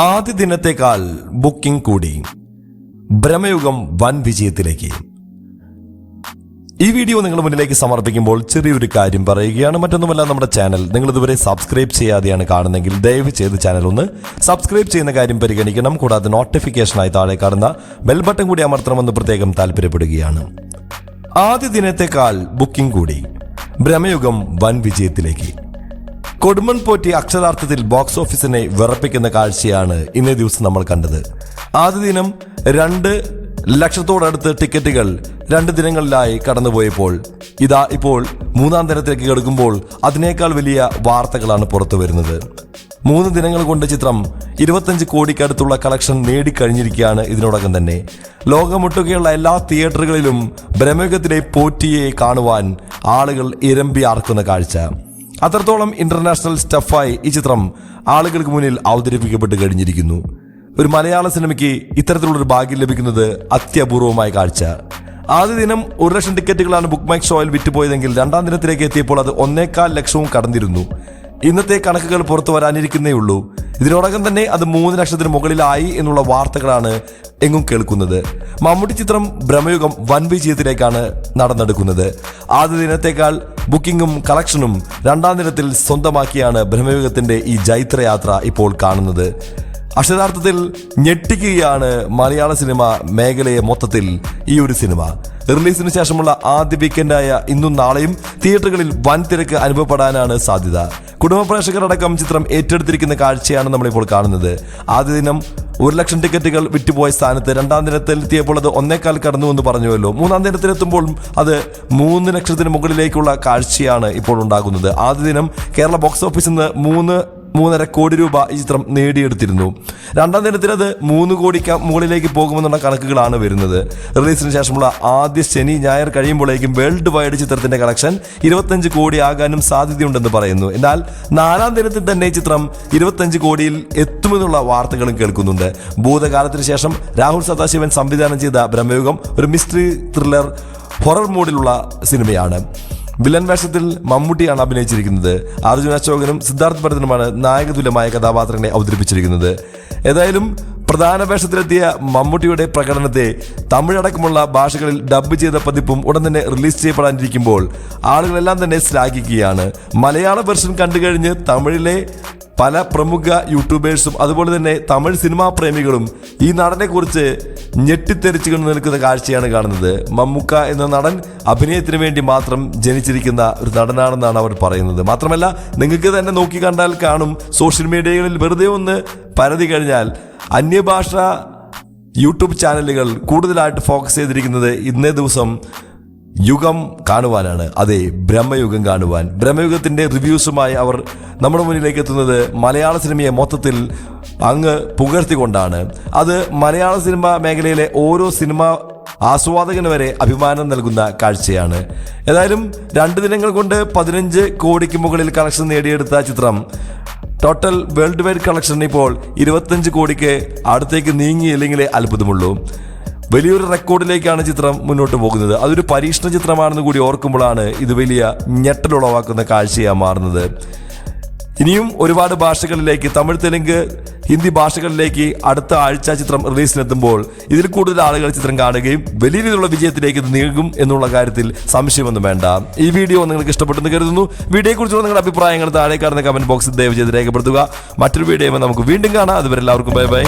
ആദ്യ ദിനത്തേക്കാൾ ബുക്കിംഗ് കൂടി. ഭ്രമയുഗം വൻ വിജയത്തിലേക്ക്. ഈ വീഡിയോ നിങ്ങൾ മുന്നിലേക്ക് സമർപ്പിക്കുമ്പോൾ ചെറിയൊരു കാര്യം പറയുകയാണ്. മറ്റൊന്നുമല്ല നമ്മുടെ ചാനൽ നിങ്ങൾ ഇതുവരെ സബ്സ്ക്രൈബ് ചെയ്യാതെയാണ് കാണുന്നെങ്കിൽ ദയവ് ചെയ്ത് ചാനൽ ഒന്ന് സബ്സ്ക്രൈബ് ചെയ്യുന്ന കാര്യം പരിഗണിക്കണം. കൂടാതെ നോട്ടിഫിക്കേഷനായി താഴെ കാണുന്ന ബെൽ ബട്ടൺ കൂടി അമർത്തണമെന്ന് പ്രത്യേകം താല്പര്യപ്പെടുകയാണ്. ആദ്യ ദിനത്തേക്കാൾ ബുക്കിംഗ് കൂടി. ഭ്രമയുഗം വൻ വിജയത്തിലേക്ക്. കൊടുമൺ പോറ്റി അക്ഷരാർത്ഥത്തിൽ ബോക്സ് ഓഫീസിനെ വിറപ്പിക്കുന്ന കാഴ്ചയാണ് ഇന്നേ ദിവസം നമ്മൾ കണ്ടത്. ആദ്യ ദിനം രണ്ട് ലക്ഷത്തോടടുത്ത് ടിക്കറ്റുകൾ രണ്ട് ദിനങ്ങളിലായി കടന്നുപോയപ്പോൾ ഇതാ ഇപ്പോൾ മൂന്നാം ദിനത്തിലേക്ക് കിടക്കുമ്പോൾ അതിനേക്കാൾ വലിയ വാർത്തകളാണ് പുറത്തു വരുന്നത്. മൂന്ന് ദിനങ്ങൾ കൊണ്ട് ചിത്രം ഇരുപത്തഞ്ച് കോടിക്കടുത്തുള്ള കളക്ഷൻ നേടിക്കഴിഞ്ഞിരിക്കുകയാണ് ഇതിനോടകം തന്നെ. ലോകമൊട്ടുകയുള്ള എല്ലാ തിയേറ്ററുകളിലും ബ്രഹ്മയുഗത്തിലെ പോറ്റിയെ കാണുവാൻ ആളുകൾ ഇരമ്പി ആർക്കുന്ന കാഴ്ച. അത്രത്തോളം ഇന്റർനാഷണൽ സ്റ്റഫായി ഈ ചിത്രം ആളുകൾക്ക് മുന്നിൽ അവതരിപ്പിക്കപ്പെട്ട് കഴിഞ്ഞിരിക്കുന്നു. ഒരു മലയാള സിനിമയ്ക്ക് ഇത്തരത്തിലുള്ളൊരു ഭാഗ്യം ലഭിക്കുന്നത് അത്യപൂർവമായ കാഴ്ച. ആദ്യ ദിനം ഒരു ലക്ഷം ടിക്കറ്റുകളാണ് ബുക്ക് മൈക്ക് ഷോയിൽ വിറ്റുപോയതെങ്കിൽ രണ്ടാം ദിനത്തിലേക്ക് എത്തിയപ്പോൾ അത് ഒന്നേകാൽ ലക്ഷവും കടന്നിരുന്നു. ഇന്നത്തെ കണക്കുകൾ പുറത്തു വരാനിരിക്കുന്നേ ഉള്ളൂ ഇതിനോടകം തന്നെ അത് മൂന്ന് ലക്ഷത്തിന് മുകളിലായി എന്നുള്ള വാർത്തകളാണ് എങ്ങും കേൾക്കുന്നത്. മമ്മൂട്ടി ചിത്രം ഭ്രമയുഗം വൻ വിജയത്തിലേക്കാണ് നടന്നെടുക്കുന്നത്. ആദ്യ ദിനത്തേക്കാൾ ബുക്കിംഗും കളക്ഷനും രണ്ടാം ദിനത്തിൽ സ്വന്തമാക്കിയാണ് ഭ്രമയുഗത്തിന്റെ ഈ ജൈത്രയാത്ര ഇപ്പോൾ കാണുന്നത്. അക്ഷരാർത്ഥത്തിൽ ഞെട്ടിക്കുകയാണ് മലയാള സിനിമ മേഖലയെ മൊത്തത്തിൽ ഈ ഒരു സിനിമ. റിലീസിന് ശേഷമുള്ള ആദ്യ വീക്കെൻഡായ ഇന്നും നാളെയും തിയേറ്ററുകളിൽ വൻ തിരക്ക് അനുഭവപ്പെടാനാണ് സാധ്യത. കുടുംബ പ്രേക്ഷകരടക്കം ചിത്രം ഏറ്റെടുത്തിരിക്കുന്ന കാഴ്ചയാണ് നമ്മളിപ്പോൾ കാണുന്നത്. ആദ്യ ദിനം ഒരു ലക്ഷം ടിക്കറ്റുകൾ വിറ്റുപോയ സ്ഥാനത്ത് രണ്ടാം ദിനത്തിൽ എത്തിയപ്പോൾ അത് ഒന്നേക്കാൽ കടന്നു എന്ന് പറഞ്ഞുവല്ലോ. മൂന്നാം ദിനത്തിലെത്തുമ്പോൾ അത് മൂന്ന് ലക്ഷത്തിന് മുകളിലേക്കുള്ള കാഴ്ചയാണ് ഇപ്പോൾ ഉണ്ടാകുന്നത്. ആദ്യ ദിനം കേരള ബോക്സ് ഓഫീസിൽ നിന്ന് മൂന്ന് മൂന്നര കോടി രൂപ ഈ ചിത്രം നേടിയെടുത്തിരുന്നു. രണ്ടാം ദിനത്തിൽ അത് മൂന്ന് കോടിക്ക് മുകളിലേക്ക് പോകുമെന്നുള്ള കണക്കുകളാണ് വരുന്നത്. റിലീസിന് ശേഷമുള്ള ആദ്യ ശനി ഞായർ കഴിയുമ്പോഴേക്കും വേൾഡ് വൈഡ് ചിത്രത്തിന്റെ കളക്ഷൻ ഇരുപത്തഞ്ച് കോടി ആകാനും സാധ്യതയുണ്ടെന്ന് പറയുന്നു. എന്നാൽ നാലാം ദിനത്തിൽ തന്നെ ഈ ചിത്രം ഇരുപത്തഞ്ച് കോടിയിൽ എത്തുമെന്നുള്ള വാർത്തകളും കേൾക്കുന്നുണ്ട്. ഭൂതകാലത്തിന് ശേഷം രാഹുൽ സദാശിവൻ സംവിധാനം ചെയ്ത ബ്രഹ്മയുഗം ഒരു മിസ്റ്ററി ത്രില്ലർ ഹൊറർ മൂഡിലുള്ള സിനിമയാണ്. വില്ലൻ വേഷത്തിൽ മമ്മൂട്ടിയാണ് അഭിനയിച്ചിരിക്കുന്നത്. അർജുന അശോകനും സിദ്ധാർത്ഥ് ഭരതനുമാണ് നായകതുല്യമായ കഥാപാത്രങ്ങളെ അവതരിപ്പിച്ചിരിക്കുന്നത്. ഏതായാലും പ്രധാന വേഷത്തിലെത്തിയ മമ്മൂട്ടിയുടെ പ്രകടനത്തെ തമിഴടക്കമുള്ള ഭാഷകളിൽ ഡബ് ചെയ്ത പതിപ്പും ഉടൻ തന്നെ റിലീസ് ചെയ്യപ്പെടാനിരിക്കുമ്പോൾ ആളുകളെല്ലാം തന്നെ ശ്ലാഘിക്കുകയാണ്. മലയാള വെർഷൻ കണ്ടുകഴിഞ്ഞ് തമിഴിലെ പല പ്രമുഖ യൂട്യൂബേഴ്സും അതുപോലെ തന്നെ തമിഴ് സിനിമാ പ്രേമികളും ഈ നടനെ കുറിച്ച് ഞെട്ടിത്തെറിച്ചു കൊണ്ട് നിൽക്കുന്ന കാഴ്ചയാണ് കാണുന്നത്. മമ്മൂക്ക എന്ന നടൻ അഭിനയത്തിന് വേണ്ടി മാത്രം ജനിച്ചിരിക്കുന്ന ഒരു നടനാണെന്നാണ് അവർ പറയുന്നത്. മാത്രമല്ല നിങ്ങൾക്ക് തന്നെ നോക്കി കണ്ടാൽ കാണും സോഷ്യൽ മീഡിയകളിൽ വെറുതെ ഒന്ന് പരതി കഴിഞ്ഞാൽ അന്യഭാഷ യൂട്യൂബ് ചാനലുകൾ കൂടുതലായിട്ട് ഫോക്കസ് ചെയ്തിരിക്കുന്നത് ഇന്നേ ദിവസം യുഗം കാണുവാനാണ്. അതെ ബ്രഹ്മയുഗം കാണുവാൻ. ബ്രഹ്മയുഗത്തിന്റെ റിവ്യൂസുമായി അവർ നമ്മുടെ മുന്നിലേക്ക് എത്തുന്നത് മലയാള സിനിമയെ മൊത്തത്തിൽ അങ്ങ് പുകഴ്ത്തിക്കൊണ്ടാണ്. അത് മലയാള സിനിമ മേഖലയിലെ ഓരോ സിനിമ ആസ്വാദകന് വരെ അഭിമാനം നൽകുന്ന കാഴ്ചയാണ്. ഏതായാലും രണ്ട് ദിനങ്ങൾ കൊണ്ട് പതിനഞ്ച് കോടിക്ക് മുകളിൽ കളക്ഷൻ നേടിയെടുത്ത ചിത്രം ടോട്ടൽ വേൾഡ് വൈഡ് കളക്ഷൻ ഇപ്പോൾ ഇരുപത്തഞ്ച് കോടിക്ക് അടുത്തേക്ക് നീങ്ങിയില്ലെങ്കിലേ അത്ഭുതമുള്ളൂ. വലിയൊരു റെക്കോർഡിലേക്കാണ് ചിത്രം മുന്നോട്ട് പോകുന്നത്. അതൊരു പരീക്ഷണ ചിത്രമാണെന്ന് കൂടി ഓർക്കുമ്പോഴാണ് ഇത് വലിയ ഞെട്ടലുളവാക്കുന്ന കാഴ്ചയായി മാറുന്നത്. ഇനിയും ഒരുപാട് ഭാഷകളിലേക്ക് തമിഴ് തെലുങ്ക് ഹിന്ദി ഭാഷകളിലേക്ക് അടുത്ത ആഴ്ച ചിത്രം റിലീസിനെത്തുമ്പോൾ ഇതിൽ കൂടുതൽ ആളുകൾ ചിത്രം കാണുകയും വലിയ രീതിയിലുള്ള വിജയത്തിലേക്ക് നീങ്ങും എന്നുള്ള കാര്യത്തിൽ സംശയമൊന്നും വേണ്ട. ഈ വീഡിയോ നിങ്ങൾക്ക് ഇഷ്ടപ്പെട്ടെന്ന് കരുതുന്നു. വീഡിയോയെക്കുറിച്ചുള്ള നിങ്ങളുടെ അഭിപ്രായങ്ങൾ താഴെ കാണുന്ന കമന്റ് ബോക്സിൽ ദയവ് ചെയ്ത് രേഖപ്പെടുത്തുക. മറ്റൊരു വീഡിയോ നമുക്ക് വീണ്ടും കാണാം. അതുവരെ എല്ലാവർക്കും ബൈ ബൈ.